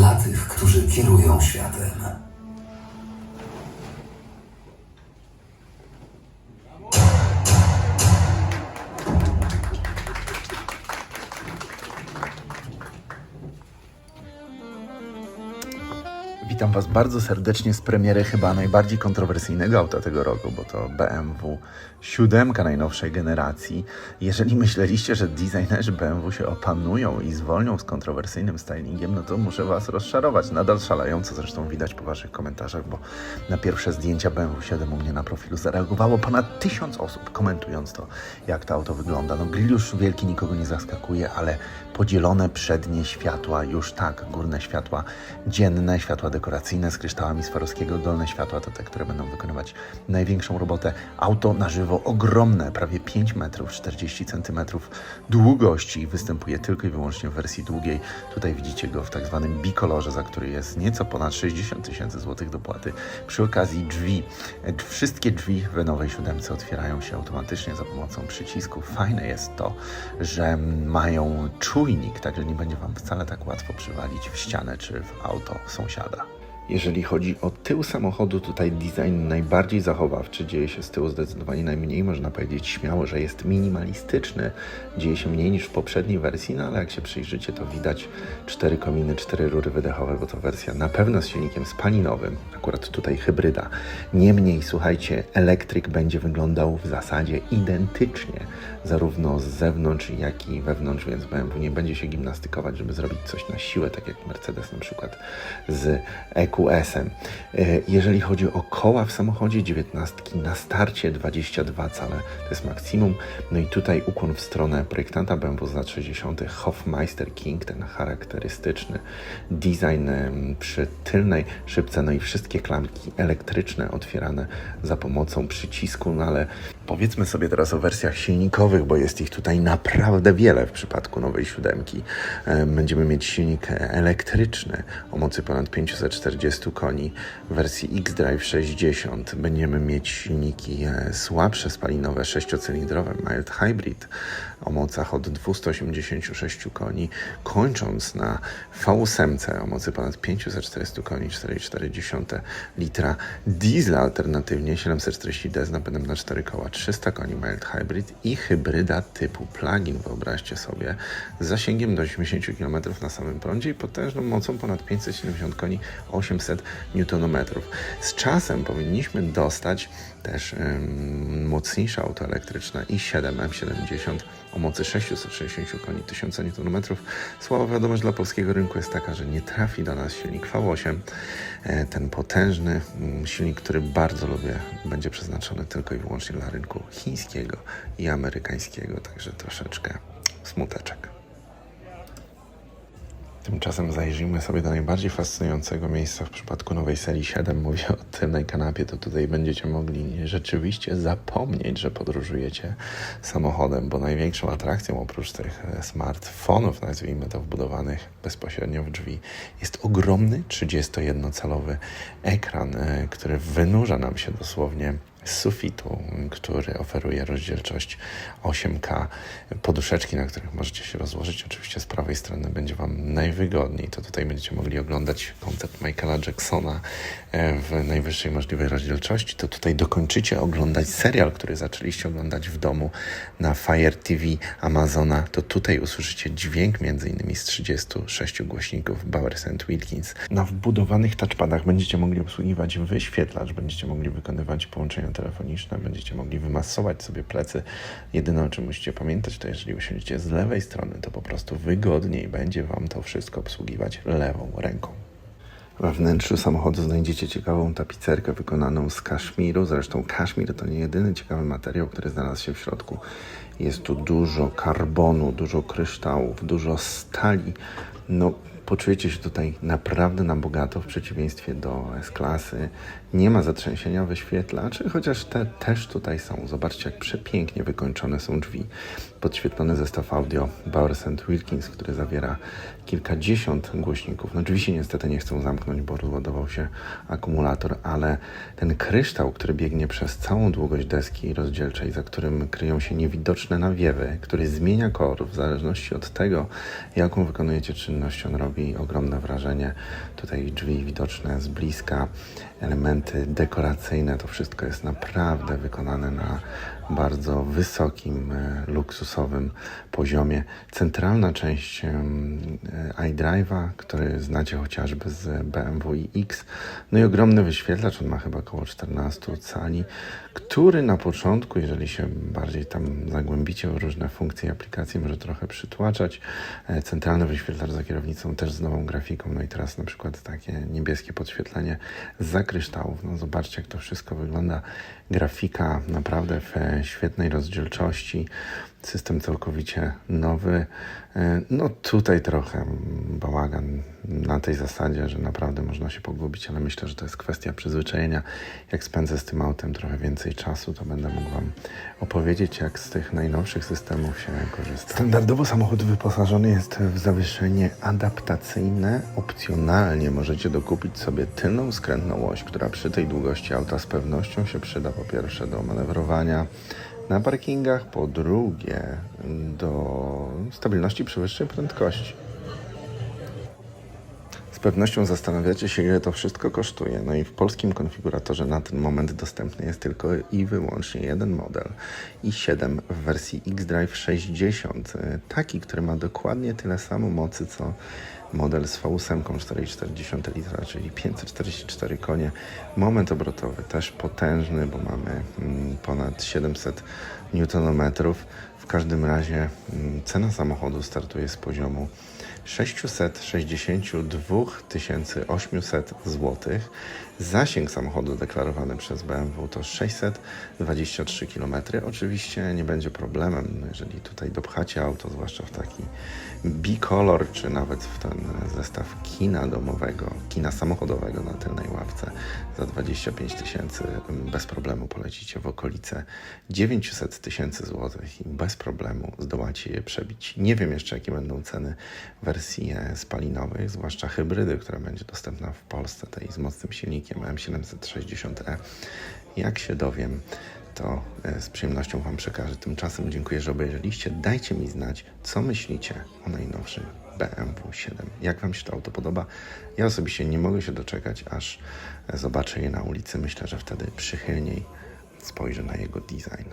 dla tych, którzy kierują światem. Witam Was bardzo serdecznie z premiery chyba najbardziej kontrowersyjnego auta tego roku, bo to BMW 7 najnowszej generacji. Jeżeli myśleliście, że designerzy BMW się opanują i zwolnią z kontrowersyjnym stylingiem, no to muszę Was rozczarować. Nadal szaleją, co zresztą widać po Waszych komentarzach, bo na pierwsze zdjęcia BMW 7 u mnie na profilu zareagowało ponad tysiąc osób, komentując to, jak to auto wygląda. No grill już wielki nikogo nie zaskakuje, ale podzielone przednie światła, już tak, górne światła dzienne, światła dekoracyjne z kryształami Swarowskiego, dolne światła to te, które będą wykonywać największą robotę. Auto na żywo ogromne, prawie 5 metrów, 40 centymetrów długości, występuje tylko i wyłącznie w wersji długiej. Tutaj widzicie go w tak zwanym bikolorze, za który jest nieco ponad 60 tysięcy złotych dopłaty. Przy okazji drzwi, e, wszystkie drzwi w nowej siódemce otwierają się automatycznie za pomocą przycisku. Fajne jest to, że mają czujnik, także nie będzie Wam wcale tak łatwo przywalić w ścianę czy w auto sąsiada. Jeżeli chodzi o tył samochodu, tutaj design najbardziej zachowawczy. Dzieje się z tyłu zdecydowanie najmniej. Można powiedzieć śmiało, że jest minimalistyczny. Dzieje się mniej niż w poprzedniej wersji, no ale jak się przyjrzycie, to widać cztery kominy, cztery rury wydechowe, bo to wersja na pewno z silnikiem spalinowym. Akurat tutaj hybryda. Niemniej, słuchajcie, elektryk będzie wyglądał w zasadzie identycznie, zarówno z zewnątrz, jak i wewnątrz, więc BMW nie będzie się gimnastykować, żeby zrobić coś na siłę, tak jak Mercedes na przykład z EQS-em. E, Jeżeli chodzi o koła w samochodzie, 19 na starcie 22 cale to jest maksimum. No i tutaj ukłon w stronę projektanta BMW z lat 60. Hofmeister King, ten charakterystyczny design em, przy tylnej szybce, no i wszystkie klamki elektryczne otwierane za pomocą przycisku, no ale powiedzmy sobie teraz o wersjach silnikowych, bo jest ich tutaj naprawdę wiele w przypadku nowej siódemki. Em, Będziemy mieć silnik elektryczny o mocy ponad 540 koni w wersji X-Drive 60. Będziemy mieć silniki e, słabsze spalinowe, sześciocylindrowe, mild hybrid o mocach od 286 koni, kończąc na V8 o mocy ponad 540 koni, 4,4 litra diesla alternatywnie 740D z napędem na 4 koła, 300 koni mild hybrid i hybryda typu plug-in, wyobraźcie sobie, z zasięgiem do 80 km na samym prądzie i potężną mocą ponad 570 koni, 800 Nm. Z czasem powinniśmy dostać też ym, mocniejsze auto elektryczne i7 M70 o mocy 660 koni, 1000 Nm. Słaba wiadomość dla polskiego rynku jest taka, że nie trafi do nas silnik V8. E, Ten potężny mm, silnik, który bardzo lubię, będzie przeznaczony tylko i wyłącznie dla rynku chińskiego i amerykańskiego, także troszeczkę smuteczek. Tymczasem zajrzyjmy sobie do najbardziej fascynującego miejsca w przypadku nowej serii 7. Mówię o tylnej kanapie, to tutaj będziecie mogli rzeczywiście zapomnieć, że podróżujecie samochodem, bo największą atrakcją oprócz tych e, smartfonów, nazwijmy to, wbudowanych bezpośrednio w drzwi, jest ogromny 31-calowy ekran, e, który wynurza nam się dosłownie z sufitu, który oferuje rozdzielczość 8K, poduszeczki, na których możecie się rozłożyć. Oczywiście z prawej strony będzie Wam najwygodniej. To tutaj będziecie mogli oglądać koncert Michaela Jacksona e, w najwyższej możliwej rozdzielczości. To tutaj dokończycie oglądać serial, który zaczęliście oglądać w domu na Fire TV Amazona. To tutaj usłyszycie dźwięk między innymi z 36 głośników Bowers Wilkins. Na wbudowanych touchpadach będziecie mogli obsługiwać wyświetlacz, będziecie mogli wykonywać połączenia telefoniczne, będziecie mogli wymasować sobie plecy. Jedyne o czym musicie pamiętać, to jeżeli usiądziecie z lewej strony, to po prostu wygodniej będzie Wam to wszystko obsługiwać lewą ręką. We wnętrzu samochodu znajdziecie ciekawą tapicerkę wykonaną z kaszmiru. Zresztą kaszmir to nie jedyny ciekawy materiał, który znalazł się w środku. Jest tu dużo karbonu, dużo kryształów, dużo stali. No, poczujecie się tutaj naprawdę na bogato w przeciwieństwie do S-klasy. Nie ma zatrzęsienia wyświetlaczy, chociaż te też tutaj są. Zobaczcie, jak przepięknie wykończone są drzwi. Podświetlony zestaw audio Bowers Wilkins, który zawiera kilkadziesiąt głośników. No drzwi się niestety nie chcą zamknąć, bo rozładował się akumulator, ale ten kryształ, który biegnie przez całą długość deski rozdzielczej, za którym kryją się niewidoczne nawiewy, który zmienia kolor w zależności od tego, jaką wykonujecie czynność on robi, robi ogromne wrażenie. Tutaj drzwi widoczne z bliska, elementy dekoracyjne, to wszystko jest naprawdę wykonane na bardzo wysokim, e, luksusowym poziomie. Centralna część e, iDrive'a, który znacie chociażby z BMW iX, no i ogromny wyświetlacz, on ma chyba około 14 cali, który na początku, jeżeli się bardziej tam zagłębicie w różne funkcje i aplikacje, może trochę przytłaczać. E, Centralny wyświetlacz za kierownicą też z nową grafiką, no i teraz na przykład takie niebieskie podświetlenie za kryształów. No zobaczcie, jak to wszystko wygląda. Grafika naprawdę w świetnej rozdzielczości. System całkowicie nowy. E, No tutaj trochę bałagan na tej zasadzie, że naprawdę można się pogubić, ale myślę, że to jest kwestia przyzwyczajenia. Jak spędzę z tym autem trochę więcej czasu, to będę mógł Wam opowiedzieć, jak z tych najnowszych systemów się korzysta. Standardowo samochód wyposażony jest w zawieszenie adaptacyjne. Opcjonalnie możecie dokupić sobie tylną skrętną oś, która przy tej długości auta z pewnością się przyda po pierwsze do manewrowania na parkingach, po drugie do stabilności przy wyższej prędkości. Z pewnością zastanawiacie się, ile to wszystko kosztuje. No i w polskim konfiguratorze na ten moment dostępny jest tylko i wyłącznie jeden model i7 w wersji xDrive 60. e, Taki, który ma dokładnie tyle samo mocy, co model z V8 4,4 litra, czyli 544 konie. Moment obrotowy też potężny, bo mamy mm, ponad 700 Nm. W każdym razie mm, cena samochodu startuje z poziomu 662 800 zł. Zasięg samochodu deklarowany przez BMW to 623 km. Oczywiście nie będzie problemem, jeżeli tutaj dopchacie auto, zwłaszcza w taki bicolor, czy nawet w ten zestaw kina domowego, kina samochodowego na tylnej ławce za 25 tysięcy bez problemu polecicie w okolice 900 tysięcy złotych i bez problemu zdołacie je przebić. Nie wiem jeszcze, jakie będą ceny wersji e, spalinowych, zwłaszcza hybrydy, która będzie dostępna w Polsce, tej z mocnym silnikiem M760E. Jak się dowiem, to e, z przyjemnością Wam przekażę. Tymczasem dziękuję, że obejrzeliście. Dajcie mi znać, co myślicie o najnowszym BMW 7. Jak Wam się to auto podoba? Ja osobiście nie mogę się doczekać, aż e, zobaczę je na ulicy. Myślę, że wtedy przychylniej spojrzę na jego design.